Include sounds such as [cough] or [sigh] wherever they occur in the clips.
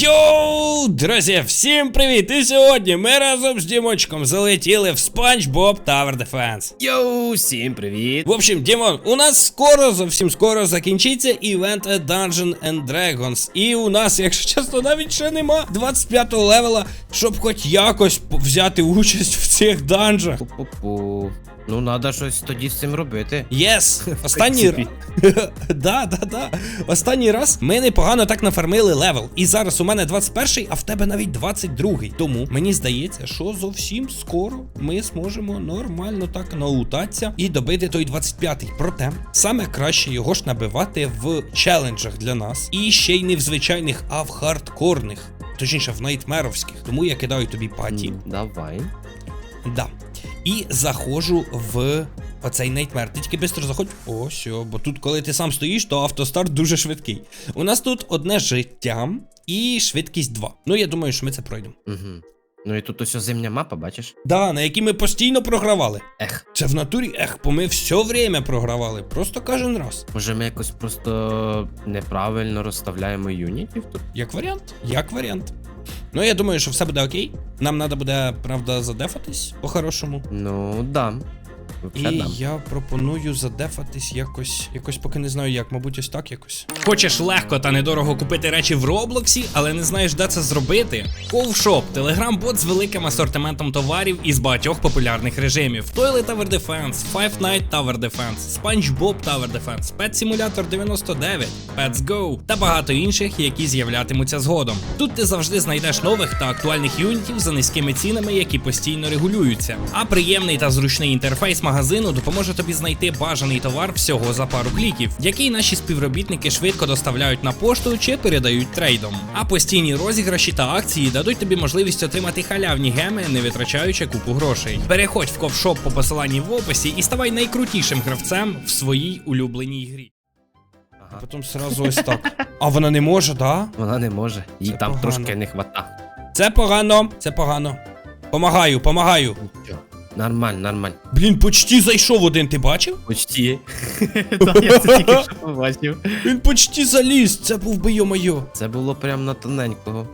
Йоу, друзі, всім привіт! І сьогодні ми разом з Дімочком залетіли в SpongeBob Tower Defense. Йоу, всім привіт! В общем, Дімон, у нас скоро, зовсім скоро закінчиться івент Dungeon and Dragons. І у нас, якщо чесно, навіть ще нема 25-го левела, щоб хоч якось взяти участь в цих данжах. Пу-пу-пу. Ну, треба щось тоді з цим робити. Єс! [laughs] Останній. [laughs] Да, да, да. Останній раз ми непогано так нафармили левел. І зараз у мене 21-й, а в тебе навіть 22-й. Тому мені здається, що зовсім скоро ми зможемо нормально так наутатися і добити той 25-й. Проте саме краще його ж набивати в челенджах для нас. І ще й не в звичайних, а в хардкорних. Точніше, в найтмеровських. Тому я кидаю тобі паті. Давай. Да. І заходжу в оцей найтмер. Ти тільки швидко заходь. О, все, бо тут, коли ти сам стоїш, то автостарт дуже швидкий. У нас тут одне життя і швидкість 2. Ну, я думаю, що ми це пройдемо. Угу. Ну і тут ось зимня мапа, бачиш? Да, на якій ми постійно програвали. Ех, Це в натурі, ех, бо ми все время програвали. Просто кожен раз. може ми якось просто неправильно розставляємо юнітів тут? Як варіант? Як варіант. Ну, я думаю, що все буде окей. Нам треба буде, правда, задефатись по-хорошому. Ну, да. І дам. я пропоную задефатись якось, якось поки не знаю як, мабуть, ось так якось. Хочеш легко та недорого купити речі в Роблоксі, але не знаєш, де це зробити? Ковшоп телеграм-бот з великим асортиментом товарів із багатьох популярних режимів: Toilet Tower Defense, Five Night Tower Defense, SpongeBob Tower Defense, Pet Simulator 99, Pets Go та багато інших, які з'являтимуться згодом. Тут ти завжди знайдеш нових та актуальних юнітів за низькими цінами, які постійно регулюються. А приємний та зручний інтерфейс магазину допоможе тобі знайти бажаний товар всього за пару кліків, який наші співробітники швидко доставляють на пошту чи передають трейдом. А постійні розіграші та акції дадуть тобі можливість отримати халявні геми, не витрачаючи купу грошей. Переходь в ковшоп по посиланні в описі і ставай найкрутішим гравцем в своїй улюбленій грі. Ага. Потім сразу ось так. А вона не може, да? Вона не може. Їй Це там погано. трошки не хвата. Це погано, це погано. Помагаю, помагаю. Нічого. Нормально, нормально. Блін, почти зайшов один, ти бачив? Почти. [laughs] Так, я це тільки що побачив. Він почти заліз, це був би йо-моє. Це було прям на тоненького.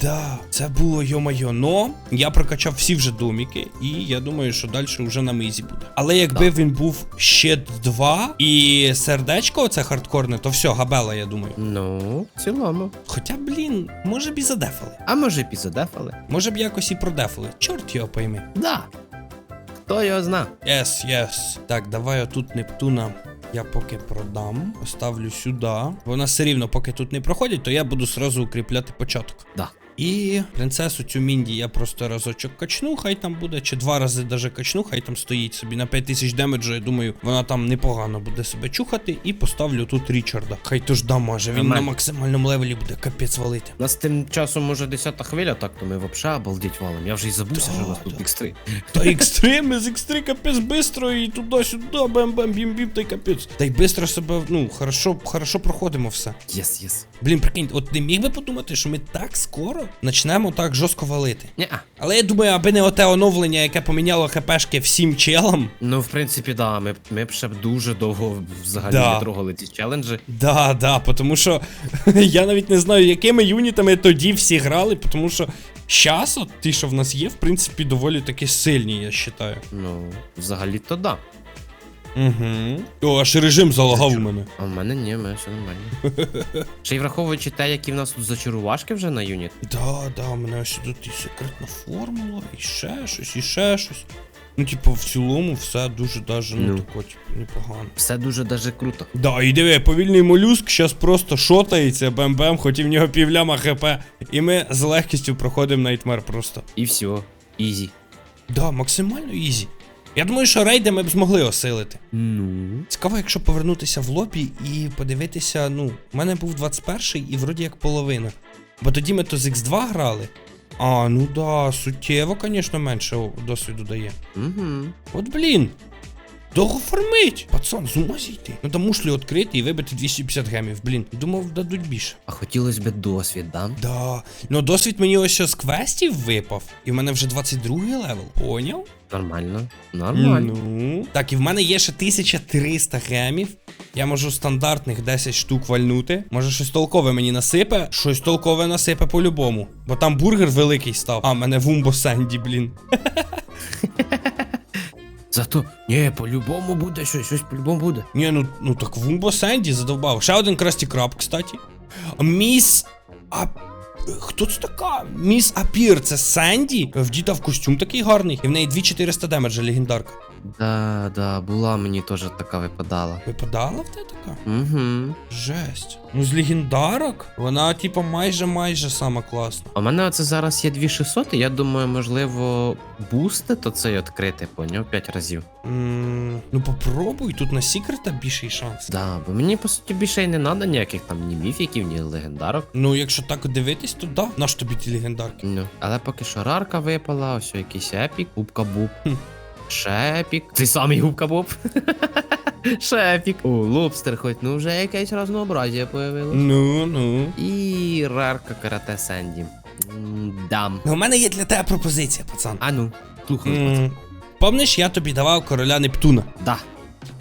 Да, це було йо-моє. Но я прокачав всі вже доміки, і я думаю, що далі вже на мизі буде. Але якби він був ще два і сердечко, оце хардкорне, то все, габела, я думаю. Ну, в цілому. Хоча, блін, може б і задефали. А може пізодефали? Може б якось і продефали. Чорт його пойми. Да. Хто його зна? Єс, єс. Так, давай отут Нептуна. Я поки продам, поставлю сюди. Бо нас все рівно, поки тут не проходять, то я буду сразу укріпляти початок. Да. І принцесу цю Мінді я просто разочок качну, хай там буде, чи два рази даже качну, хай там стоїть собі на 5000 демеджу. Я думаю, вона там непогано буде себе чухати. І поставлю тут Річарда. Хай то ж дамаже, він на максимальному левелі буде капець валити. У нас тим часом може 10 хвиля, так то ми вообще обалдеть валим. Я вже і забувся, що у нас тут. X3. Та X3, ми з X3 капець бистро і туди-сюди, бем-бем, бім-бім, та й капець. Та й бистро себе, ну, хорошо, хорошо проходимо все. Єс, єс. Блін, прикинь, от ти міг би подумати, що ми так скоро почнемо так жорстко валити. Ня. Але я думаю, аби не оте оновлення, яке поміняло хпшки всім челам. Ну, в принципі, да, ми, ми б ще б дуже довго взагалі Да. не трогали ці челенджі. Да, да, тому що [laughs] я навіть не знаю, якими юнітами тоді всі грали, тому що щас, от ті, що в нас є, в принципі, доволі таки сильні, я вважаю. Ну, взагалі то да. Угу. О, аж режим залагав у мене. А в мене ні, в мене все нормально. [laughs] Ще й враховуючи те, які в нас тут зачарувашки вже на юніт. Да, да, у мене ось тут і секретна формула, і ще щось, і ще щось. Ну, типу, в цілому все дуже даже, ну, Ну. тако, типу, непогано. Все дуже даже круто. Да, і диви, повільний молюск зараз просто шотається, бем-бем, хоч і в нього півляма хп. І ми з легкістю проходимо найтмер просто. І все. Ізі. Да, максимально ізі. Я думаю, що рейди ми б змогли осилити. Ну. Цікаво, якщо повернутися в лобі і подивитися, ну, в мене був 21-й і вроді як половина. Бо тоді ми то з X2 грали. А, ну да, суттєво, звісно, менше досвіду дає. Угу. От блін. Довго фармить. Пацан, з ума зійти. Ну там мушлі відкрити і вибити 250 гемів. Блін, думав, дадуть більше. А хотілося б досвід, да? Да. Ну досвід мені ось що з квестів випав, і в мене вже 22-й левел. Поняв? Нормально. Нормально. Ну. Так, і в мене є ще 1300 гемів. Я можу стандартних 10 штук вальнути. Може щось толкове мені насипе. Щось толкове насипе по-любому. Бо там бургер великий став. А, мене вумбо Сенді, блін. [laughs] Зато, ні, по-любому буде щось, щось по-любому буде. Ні, ну, ну так вумбо Сенді задовбав. Ще один красті краб, кстати. Міс. А. Хто це така? Міс Апір, це Сенді? Вдіта в костюм такий гарний. І в неї 2400 демеджа легендарка. Да, да, була мені теж така випадала. Випадала в тебе така? Угу. Жесть. Ну з легендарок вона, типу, майже майже сама класна. У мене оце зараз є 2600, і я думаю, можливо, бусти то цей відкрити, поняв, 5 разів. м ну попробуй, тут на секрета більший шанс. Да, бо мені по суті більше й не треба ніяких там ні міфіків, ні легендарок. Ну, якщо так дивитись, то да. Наш тобі ті легендарки. Ну, але поки що рарка випала, ось якийсь епік, губка буб. Хм. Ще епік. Цей самий губка буб. [laughs] Ще епік. О, лобстер хоч, ну вже якесь разнообразія появилось. Ну, ну. І рарка карате Сенді. М, Дам. У мене є для тебе пропозиція, пацан. А ну, слухай. пацан. Помниш, я тобі давав короля Нептуна. Да.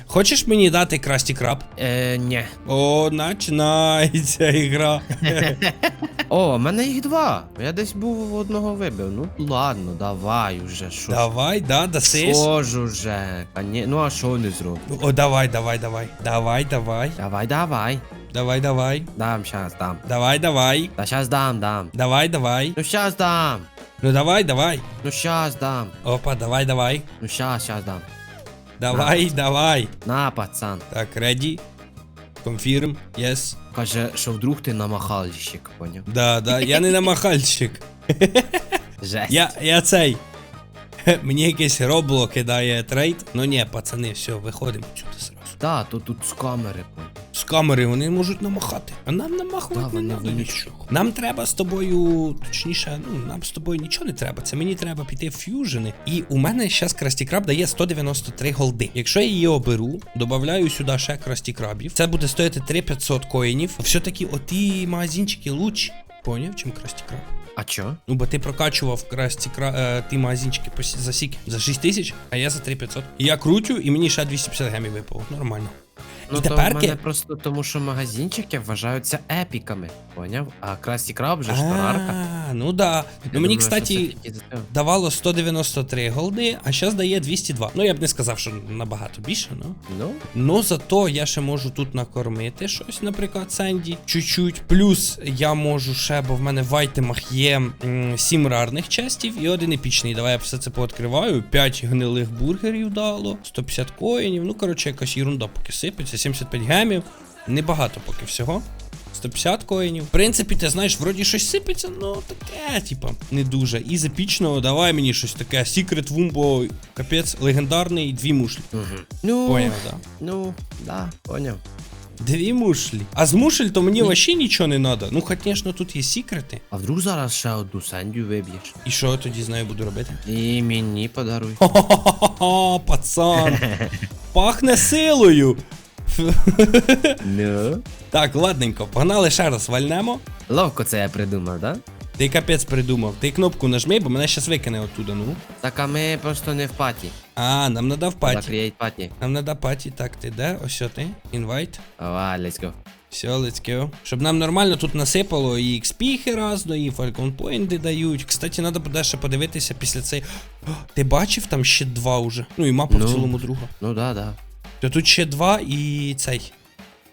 Хочеш мені дати красті краб? Е, ні. О, починається ігра. [laughs] О, в мене їх два. Я десь був одного вибив. Ну ладно, давай уже. Що. Давай, да, дасиш. Що ж уже? А ні, ну а що не зроблю? О, давай, давай, давай. Давай, давай. Давай, давай. Давай, давай. Дам, щас дам. Давай, давай. Та щас дам, дам. Давай, давай. Ну щас дам. Ну давай, давай. Ну щас дам. Опа, давай, давай. Ну щас, щас дам. Давай, давай. На, пацан. Так, ready. Confirm. Yes. Каже, що вдруг ти намахальщик, поняв? Да, да. Я не намахальщик. Жесть. Я, я цей. Мені якесь робло кидає трейд. Ну ні, пацани, все, виходимо сюди сразу. Да, то тут з камери, поняв. Камери вони можуть намахати. А нам намахувати Да, не треба нічого. Нам треба з тобою, точніше, ну нам з тобою нічого не треба. Це мені треба піти в ф'южени. І у мене зараз Красті Краб дає 193 голди. Якщо я її оберу, додаю сюди ще Красті Крабів. Це буде стоїти 3500 коїнів. Все-таки оті магазинчики лучші. Поняв, чим Красті Краб? А чо? Ну, бо ти прокачував красті кра... е, ті магазинчики по за сіки за 6 тисяч, а я за 3500. І я крутю, і мені ще 250 гемів випало. Нормально. Ну І то в теперки- мене просто тому, що магазинчики вважаються епіками, поняв? А Красті Краб вже ж то. А, ну да. Ну мені, кстати, давало 193 голди, а зараз дає 202. Ну я б не сказав, що набагато більше, ну. Ну, Ну зато я ще можу тут накормити щось, наприклад, Сенді. Чуть-чуть. Плюс я можу ще, бо в мене в айтемах є 7 рарних честів і один епічний. Давай я все це пооткриваю. 5 гнилих бургерів дало, 150 коїнів. Ну, коротше, якась ерунда поки сипеться, 75 гемів. Небагато поки всього. 150 коїнів. В принципі, ти знаєш, вроді щось сипеться, ну таке, типа, не дуже. І з епічного давай мені щось таке. Secret Wumbo, капець, легендарний, дві мушлі. угу. ну, Поняв, да. ну, да, поняв. Дві мушлі. А з мушель то мені вообще нічого не треба. Ну, звісно, тут є секрети. А вдруг зараз ще одну сендю виб'єш? І що я тоді з нею буду робити? І мені подаруй. Хо-хо-хо, пацан. [laughs] Пахне силою. [laughs] Ну. Так, ладненько, погнали ще раз вальнемо. Ловко це я придумав, да? Ти капець придумав. Ти кнопку нажми, бо мене щас викине оттуда, ну. Так, а ми просто не в паті. А, нам надо в паті. Закриєть паті. Нам надо паті. Так, ти де? Ось що ти. Інвайт. Давай, let's go. Все, let's go. Щоб нам нормально тут насипало і XP разно, і Falcon Point дають. Кстати, треба буде ще подивитися після цей. Ти бачив там ще два уже? Ну і мапа в Ну. цілому друга. Ну да, да. То тут ще два і цей.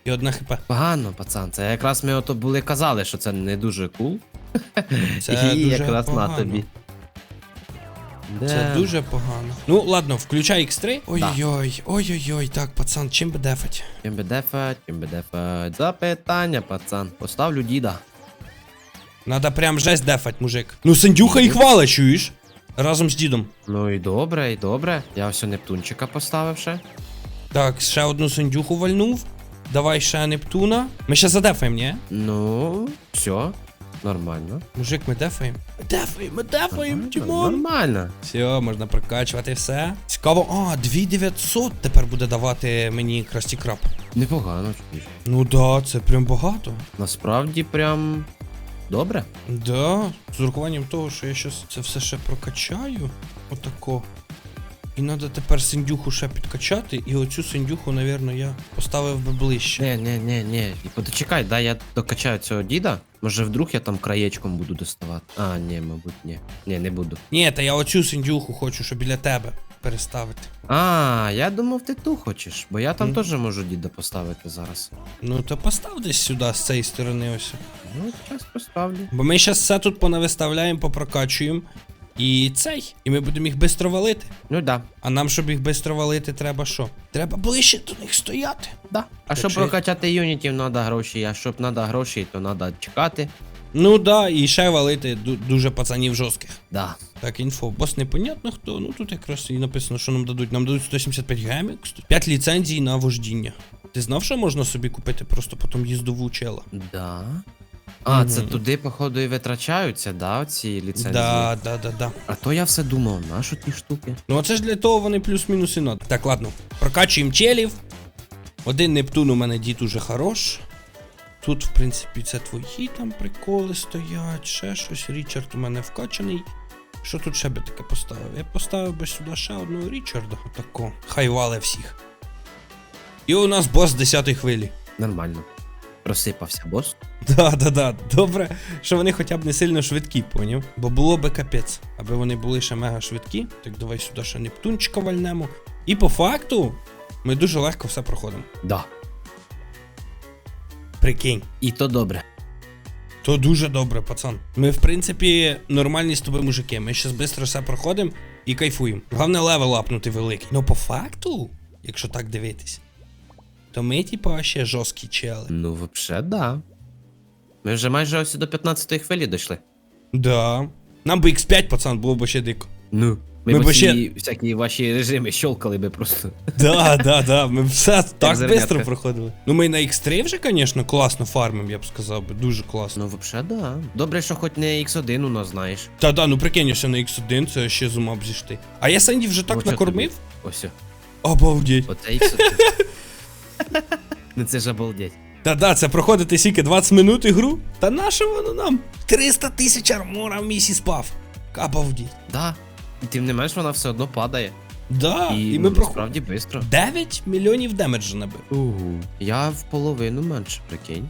І одна хп. Погано, пацан. Це якраз ми ото були казали, що це не дуже кул. Це [laughs] І дуже якраз погано. на тобі. Це Да. дуже погано. Ну, ладно, включай X3. Ой-ой-ой, ой-ой-ой. Так, пацан, чим би дефать? Чим би дефать, чим би дефать. Запитання, пацан. Поставлю діда. Надо прям жесть дефать, мужик. Ну, Сандюха і хвала, чуєш? Разом з дідом. Ну і добре, і добре. Я ось Нептунчика поставив ще. Так, ще одну Сандюху вальнув. Давай ще Нептуна. Ми ще задефаємо, ні? Ну, все. Нормально. Мужик, ми дефаємо. Ми дефаємо, ми дефаємо, Тімон. Нормально. Все, можна прокачувати все. Цікаво, а, 2900 тепер буде давати мені красті краб. Непогано, чуєш. Ну да, це прям багато. Насправді прям добре. Да, з урахуванням того, що я щас це все ще прокачаю. Отако. І треба тепер синдюху ще підкачати, і оцю синдюху, напевно, я поставив би ближче. Не, не, не, не. Почекай, дай я докачаю цього діда. Може вдруг я там краєчком буду доставати. А, ні, мабуть, ні. Ні, не буду. Ні, та я оцю синдюху хочу, щоб біля тебе переставити. А, я думав, ти ту хочеш, бо я там Мгм. теж можу діда поставити зараз. Ну то постав десь сюди, з цієї сторони ось. Ну, час поставлю. Бо ми зараз все тут понавиставляємо, попрокачуємо. І цей. І ми будемо їх швидко валити. Ну да. А нам, щоб їх швидко валити, треба що? Треба ближче до них стояти. Да. А щоб прокачати юнітів, треба гроші, а щоб треба гроші, то треба чекати. Ну да, і ще валити дуже пацанів жорстких. Да. Так, інфо, бос непонятно хто. Ну тут якраз і написано, що нам дадуть. Нам дадуть 175 гемів, 5 ліцензій на вождіння. Ти знав, що можна собі купити просто потім їздову чела? Да. А, це Мгм. туди, походу, і витрачаються, да, ці ліцензії? Да, да, да, да. А то я все думав, на що ті штуки? Ну, оце ж для того вони плюс-мінус і надо. Так, ладно. Прокачуємо челів. Один Нептун у мене дід уже хорош. Тут, в принципі, це твої там приколи стоять, ще щось. Річард у мене вкачаний. Що тут ще би таке поставив? Я поставив би сюди ще одного Річарда. Отако. Хай вале всіх. І у нас бос 10 хвилі. Нормально. Просипався бос. Да, да, да. Добре, що вони хоча б не сильно швидкі, поняв? Бо було би капець. Аби вони були ще мега швидкі. Так давай сюди ще Нептунчика вальнемо. І по факту ми дуже легко все проходимо. Да. Прикинь. І то добре. То дуже добре, пацан. Ми, в принципі, нормальні з тобою мужики. Ми щас швидко все проходимо і кайфуємо. Головне левел апнути великий. Ну по факту, якщо так дивитись, то ми, типа, ще жорсткі чели. Ну, вообще, да. Ми вже майже ось до 15-ї хвилі дійшли. Да. Нам би X5, пацан, було б ще дико. Ну. Ми, Ми б всі ще- всякі ваші режими щелкали би просто. Да, да, да. Ми все так швидко проходили. Ну ми на X3 вже, звісно, класно фармим, я б сказав би. Дуже класно. Ну, вообще, да. Добре, що хоч не X1 у нас, знаєш. Та да, ну прикинь, ось на X1, це ще з ума б зійшти. А я Сенді вже так Оце накормив. тобі. Ось. о. Обалдеть. Оце X1. [laughs] Ну це ж обалдеть. Та да, це проходити сіки 20 минут ігру. Та на що воно нам? 300 тисяч армора в місі спав. Обалдеть. Да. І тим не менш вона все одно падає. Да, і і, ну, ми проходимо. насправді швидко. 9 мільйонів демеджа набив. Угу. Я в половину менше, прикинь.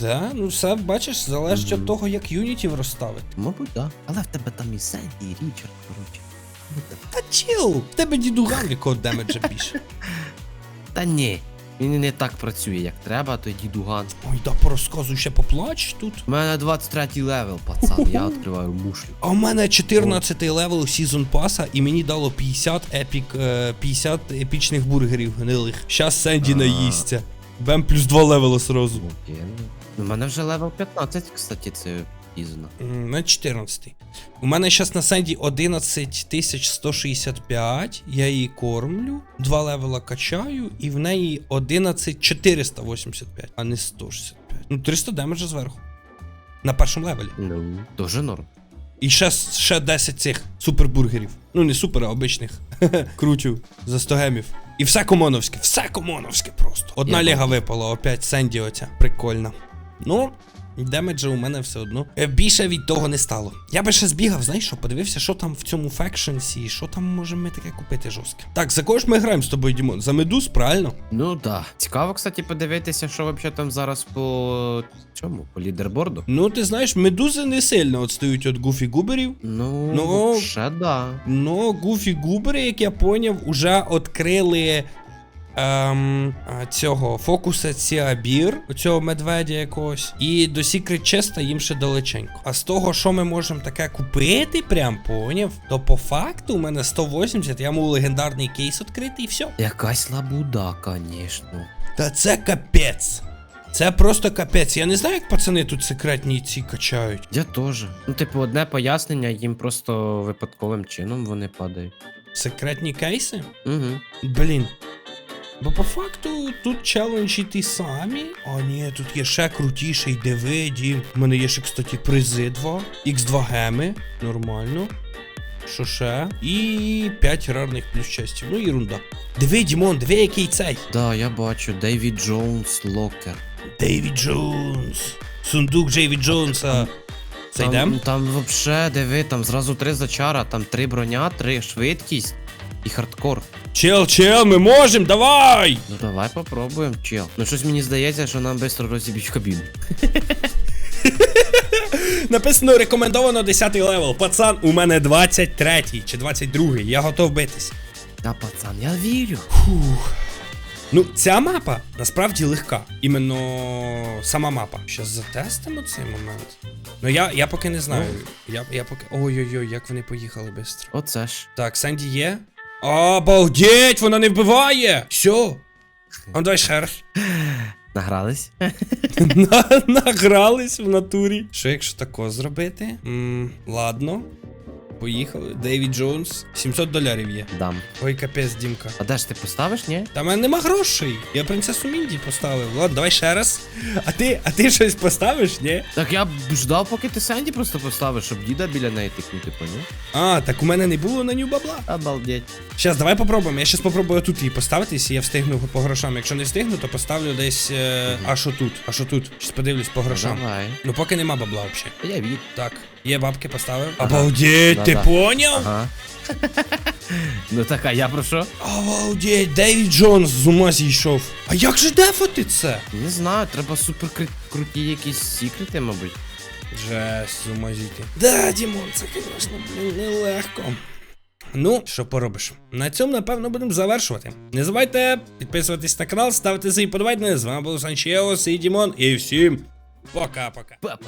Да, ну все, бачиш, залежить від того, як юнітів розставити. Мабуть, да. Але в тебе там і Сенді, і Річард, коротше. Ну, та- Та чил, в тебе дідуган, якого демеджа більше. Та ні. Він не так працює, як треба, той дідуган. Ой, да порозказуй ще поплач тут. У мене 23 левел, пацан, я відкриваю мушлю. А у мене 14 левел сезон паса, і мені дало 50 епік, е, 50 епічних бургерів гнилих. Щас Сенді наїсться. Бем плюс 2 левела сразу. Ну, У мене вже левел 15, кстати, це пізно. На 14. У мене зараз на Сенді 11 165, я її кормлю, 2 левела качаю, і в неї 11 485, а не 165. Ну, 300 демеджа зверху. На першому левелі. Ну, дуже норм. І ще, ще 10 цих супербургерів. Ну, не супер, а обичних. [laughs] Кручу за 100 гемів. І все комоновське, все комоновське просто. Одна Я ліга випала, опять Сенді оця. Прикольно. Ну, демеджа у мене все одно. Е, Більше від того не стало. Я би ще збігав, знаєш що, подивився, що там в цьому фекшенсі, що там можемо ми таке купити жорстке. Так, за кого ж ми граємо з тобою, Дімон? За медуз, правильно? Ну да. Цікаво, кстати, подивитися, що взагалі там зараз по чому? По лідерборду. Ну, ти знаєш, медузи не сильно відстають від гуфі губерів. Ну, Ну, ще да. Ну, Гуфі Губери, як я поняв, уже відкрили ем, цього фокуса Ціабір, цього медведя якогось. І до Secret Chest їм ще далеченько. А з того, що ми можемо таке купити, прям поняв, то по факту у мене 180, я можу легендарний кейс відкрити і все. Якась лабуда, звісно. Та це капець. Це просто капець. Я не знаю, як пацани тут секретні ці качають. Я теж. Ну, типу, одне пояснення, їм просто випадковим чином вони падають. Секретні кейси? Угу. Блін. Бо по факту тут челенджі ті самі. А ні, тут є ще крутіший, диви, дім. У мене є ще, кстати, призи 2, Х2 геми. Нормально. Що ще? І 5 рарних плюс частів. Ну, ерунда. Диви, Дімон, диви, який цей. Да, я бачу, Дейвід Джонс Локер. Дейвід Джонс. Сундук Джейві Джонса. Це йдем? там вообще, диви, там зразу три зачара, там три броня, три швидкість і хардкор. Чел, чел, ми можемо, давай! Ну давай попробуємо, чел. Ну щось мені здається, що нам швидко розіб'ють кабіну. [laughs] Написано рекомендовано 10 левел. Пацан, у мене 23 чи 22. Я готов битись. Та пацан, я вірю. Фух. Ну, ця мапа насправді легка. Іменно сама мапа. Щас затестимо цей момент. Ну я, я поки не знаю. Я, я поки. Ой-ой-ой, як вони поїхали швидко. Оце ж. Так, Санді є. Обалдеть, вона не вбиває! Все. А давай ще раз. Награлись? [laughs] Награлись в натурі. Що якщо тако зробити? М, ладно. Поїхали. Дейвід Джонс. 700 долярів є. Дам. Ой, капець, Дімка. А де ж ти поставиш, ні? Та в мене нема грошей. Я принцесу Мінді поставив. Ладно, давай ще раз. А ти, а ти щось поставиш, ні? Так я б ждав, поки ти Сенді просто поставиш, щоб діда біля неї тикнути, поняв? А, так у мене не було на нього бабла. Обалдеть. Щас, давай попробуємо. Я щас попробую тут її поставити, якщо я встигну по грошам. Якщо не встигну, то поставлю десь. Е, а що тут? А що тут? Щас подивлюсь по грошам. Давай. Ну поки нема бабла взагалі. Я від. Так, є бабки, поставив. Ага. Обалдеть, ти поняв? Ага. ну так, а я про що? Обалдеть, Дейвід Джонс з ума зійшов. А як же дефати це? Не знаю, треба супер круті якісь секрети, мабуть. Жесть, з ума зійти. Да, Дімон, це, звісно, блін, нелегко. Ну, що поробиш? На цьому, напевно, будемо завершувати. Не забувайте підписуватись на канал, ставити свої подобайки. З вами був Санчеос і Дімон. І всім пока-пока. Папа.